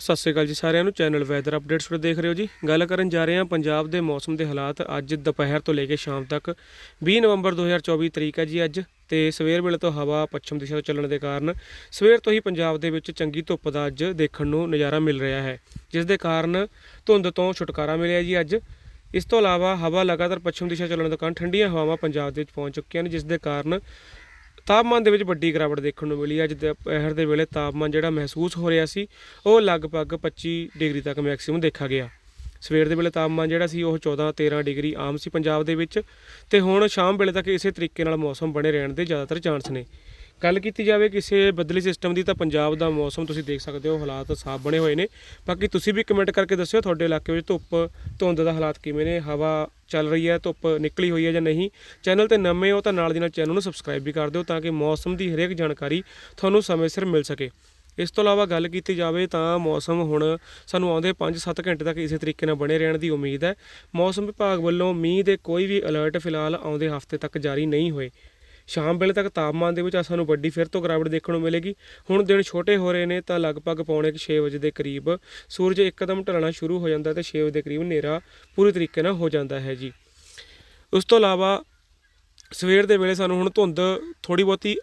ਸਤਿ ਸ਼੍ਰੀ ਅਕਾਲ ਜੀ ਸਾਰਿਆਂ ਨੂੰ। ਚੈਨਲ ਵੈਦਰ ਅਪਡੇਟਸ ਤੋਂ ਦੇਖ ਰਹੇ ਹੋ ਜੀ। ਗੱਲ ਕਰਨ ਜਾ ਰਹੇ ਹਾਂ ਪੰਜਾਬ ਦੇ ਮੌਸਮ ਦੇ ਹਾਲਾਤ ਅੱਜ ਦੁਪਹਿਰ ਤੋਂ ਲੈ ਕੇ ਸ਼ਾਮ ਤੱਕ। 20 ਨਵੰਬਰ 2024 ਤਰੀਕ ਹੈ ਜੀ ਅੱਜ ਤੇ ਸਵੇਰ ਵੇਲੇ ਤੋਂ ਹਵਾ ਪੱਛਮ ਦਿਸ਼ਾ ਤੋਂ ਚੱਲਣ ਦੇ ਕਾਰਨ ਸਵੇਰ ਤੋਂ ਹੀ ਪੰਜਾਬ ਦੇ ਵਿੱਚ ਚੰਗੀ ਧੁੱਪ ਦਾ ਅੱਜ ਦੇਖਣ ਨੂੰ ਨਜ਼ਾਰਾ ਮਿਲ ਰਿਹਾ ਹੈ, ਜਿਸ ਦੇ ਕਾਰਨ ਧੁੰਦ ਤੋਂ ਛੁਟਕਾਰਾ ਮਿਲਿਆ ਜੀ ਅੱਜ। ਇਸ ਤੋਂ ਇਲਾਵਾ ਹਵਾ ਲਗਾਤਾਰ ਪੱਛਮ ਦਿਸ਼ਾ ਚੱਲਣ ਦੇ ਕਾਰਨ ਠੰਡੀਆਂ ਹਵਾਵਾਂ ਪੰਜਾਬ ਦੇ ਵਿੱਚ ਪਹੁੰਚ ਚੁੱਕੀਆਂ ਨੇ, ਜਿਸ ਦੇ ਕਾਰਨ ਤਾਪਮਾਨ ਦੇ ਵਿੱਚ ਵੱਡੀ ਗਿਰਾਵਟ ਦੇਖਣ ਨੂੰ ਮਿਲੀ। ਅੱਜ ਦੁਪਹਿਰ ਦੇ ਵੇਲੇ ਤਾਪਮਾਨ ਜਿਹੜਾ ਮਹਿਸੂਸ ਹੋ ਰਿਹਾ ਸੀ, ਉਹ ਲਗਭਗ 25 ਡਿਗਰੀ ਤੱਕ ਮੈਕਸਿਮਮ ਦੇਖਿਆ ਗਿਆ। ਸਵੇਰ ਦੇ ਵੇਲੇ ਤਾਪਮਾਨ ਜਿਹੜਾ ਸੀ, ਉਹ 14 13 ਡਿਗਰੀ ਆਮ ਸੀ ਪੰਜਾਬ ਦੇ ਵਿੱਚ। ਤੇ ਹੁਣ ਸ਼ਾਮ ਵੇਲੇ ਤੱਕ ਇਸੇ ਤਰੀਕੇ ਨਾਲ ਮੌਸਮ ਬਣੇ ਰਹਿਣ ਦੇ ਜ਼ਿਆਦਾਤਰ ਚਾਂਸ ਨੇ। ਗੱਲ ਕੀਤੀ ਜਾਵੇ ਕਿਸੇ ਬਦਲੀ ਸਿਸਟਮ ਦੀ ਤਾਂ ਪੰਜਾਬ ਦਾ ਮੌਸਮ ਤੁਸੀਂ ਦੇਖ ਸਕਦੇ ਹੋ, ਹਾਲਾਤ ਸਾਫ਼ ਬਣੇ ਹੋਏ ਨੇ। ਬਾਕੀ ਤੁਸੀਂ ਵੀ ਕਮੈਂਟ ਕਰਕੇ ਦੱਸਿਓ ਤੁਹਾਡੇ ਇਲਾਕੇ ਵਿੱਚ ਧੁੱਪ ਧੁੰਦ ਦਾ ਹਾਲਾਤ ਕਿਵੇਂ ਨੇ, ਹਵਾ ਚੱਲ ਰਹੀ ਹੈ, ਧੁੱਪ ਨਿਕਲੀ ਹੋਈ ਹੈ ਜਾਂ ਨਹੀਂ। ਚੈਨਲ ਤੇ ਨਵੇਂ ਹੋ ਤਾਂ ਨਾਲ ਦੀ ਨਾਲ ਚੈਨਲ ਨੂੰ ਸਬਸਕ੍ਰਾਈਬ ਵੀ ਕਰ ਦਿਓ ਤਾਂ ਕਿ ਮੌਸਮ ਦੀ ਹਰੇਕ ਜਾਣਕਾਰੀ ਤੁਹਾਨੂੰ ਸਮੇਂ ਸਿਰ ਮਿਲ ਸਕੇ। ਇਸ ਤੋਂ ਇਲਾਵਾ ਗੱਲ ਕੀਤੀ ਜਾਵੇ ਤਾਂ ਮੌਸਮ ਹੁਣ ਸਾਨੂੰ ਆਉਂਦੇ 5-7 ਘੰਟੇ ਤੱਕ ਇਸੇ ਤਰੀਕੇ ਨਾਲ ਬਣੇ ਰਹਿਣ ਦੀ ਉਮੀਦ ਹੈ। ਮੌਸਮ ਵਿਭਾਗ ਵੱਲੋਂ ਮੀਂਹ ਦੇ ਕੋਈ ਵੀ ਅਲਰਟ ਫਿਲਹਾਲ ਆਉਂਦੇ ਹਫ਼ਤੇ ਤੱਕ ਜਾਰੀ ਨਹੀਂ ਹੋਏ। ਸ਼ਾਮ ਵੇਲੇ ਤੱਕ ਤਾਪਮਾਨ ਦੇ ਵਿੱਚ ਸਾਨੂੰ ਵੱਡੀ ਫਿਰ ਤੋਂ ਗਿਰਾਵਟ ਦੇਖਣ ਨੂੰ ਮਿਲੇਗੀ। ਹੁਣ ਦਿਨ ਛੋਟੇ ਹੋ ਰਹੇ ਨੇ ਤਾਂ ਲਗਭਗ ਪੌਣੇ 6 ਵਜੇ ਦੇ ਕਰੀਬ ਸੂਰਜ ਇੱਕਦਮ ਢਲਣਾ ਸ਼ੁਰੂ ਹੋ ਜਾਂਦਾ ਤੇ 6 ਵਜੇ ਦੇ ਕਰੀਬ ਹਨੇਰਾ ਪੂਰੀ ਤਰੀਕੇ ਨਾਲ ਹੋ ਜਾਂਦਾ ਹੈ ਜੀ। ਉਸ ਤੋਂ ਇਲਾਵਾ ਸਵੇਰ ਦੇ ਵੇਲੇ ਸਾਨੂੰ ਹੁਣ ਧੁੰਦ ਥੋੜੀ ਬਹੁਤੀ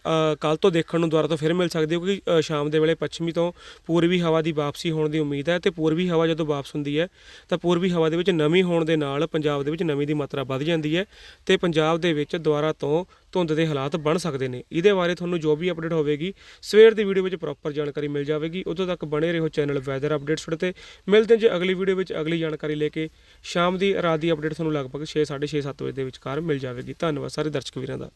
ਕੱਲ ਤੋਂ ਦੇਖਣ ਨੂੰ ਦੁਬਾਰਾ ਤੋਂ ਫਿਰ ਮਿਲ ਸਕਦੀ ਹੈ ਕਿਉਂਕਿ ਸ਼ਾਮ ਦੇ ਵੇਲੇ ਪੱਛਮੀ ਤੋਂ ਪੂਰਬੀ ਹਵਾ ਦੀ ਵਾਪਸੀ ਹੋਣ ਦੀ ਉਮੀਦ ਹੈ ਤੇ ਪੂਰਬੀ ਹਵਾ ਜਦੋਂ ਵਾਪਸ ਹੁੰਦੀ ਹੈ ਤਾਂ ਪੂਰਬੀ ਹਵਾ ਦੇ ਵਿੱਚ ਨਮੀ ਹੋਣ ਦੇ ਨਾਲ ਪੰਜਾਬ ਦੇ ਵਿੱਚ ਨਮੀ ਦੀ ਮਾਤਰਾ ਵੱਧ ਜਾਂਦੀ ਹੈ ਤੇ ਪੰਜਾਬ ਦੇ ਵਿੱਚ ਦੁਬਾਰਾ ਤੋਂ ਧੁੰਦ ਦੇ ਹਾਲਾਤ ਬਣ ਸਕਦੇ ਨੇ। ਇਹਦੇ ਬਾਰੇ ਤੁਹਾਨੂੰ ਜੋ ਵੀ ਅਪਡੇਟ ਹੋਵੇਗੀ, ਸਵੇਰ ਦੀ ਵੀਡੀਓ ਵਿੱਚ ਪ੍ਰੋਪਰ ਜਾਣਕਾਰੀ ਮਿਲ ਜਾਵੇਗੀ। ਉਦੋਂ ਤੱਕ ਬਣੇ ਰਹੋ ਚੈਨਲ ਵੈਦਰ ਅਪਡੇਟਸ ਤੇ ਮਿਲਦੇ ਹਾਂ ਜੀ ਅਗਲੀ ਵੀਡੀਓ ਵਿੱਚ ਅਗਲੀ ਜਾਣਕਾਰੀ ਲੈ ਕੇ ਸ਼ਾਮ ਦੀ ਰਾਤ ਦੀ ਅਪਡੇਟ ਤੁਹਾਨੂੰ ਲਗਭਗ 6 6:30 7 ਵਜੇ ਦੇ ਵਿਚਕਾਰ ਮਿਲ ਜਾਵੇਗੀ। ਧੰਨਵਾਦ, ਸਾਰੇ ਦਰਸ਼ਕ ਵੀਰਾਂ ਦਾ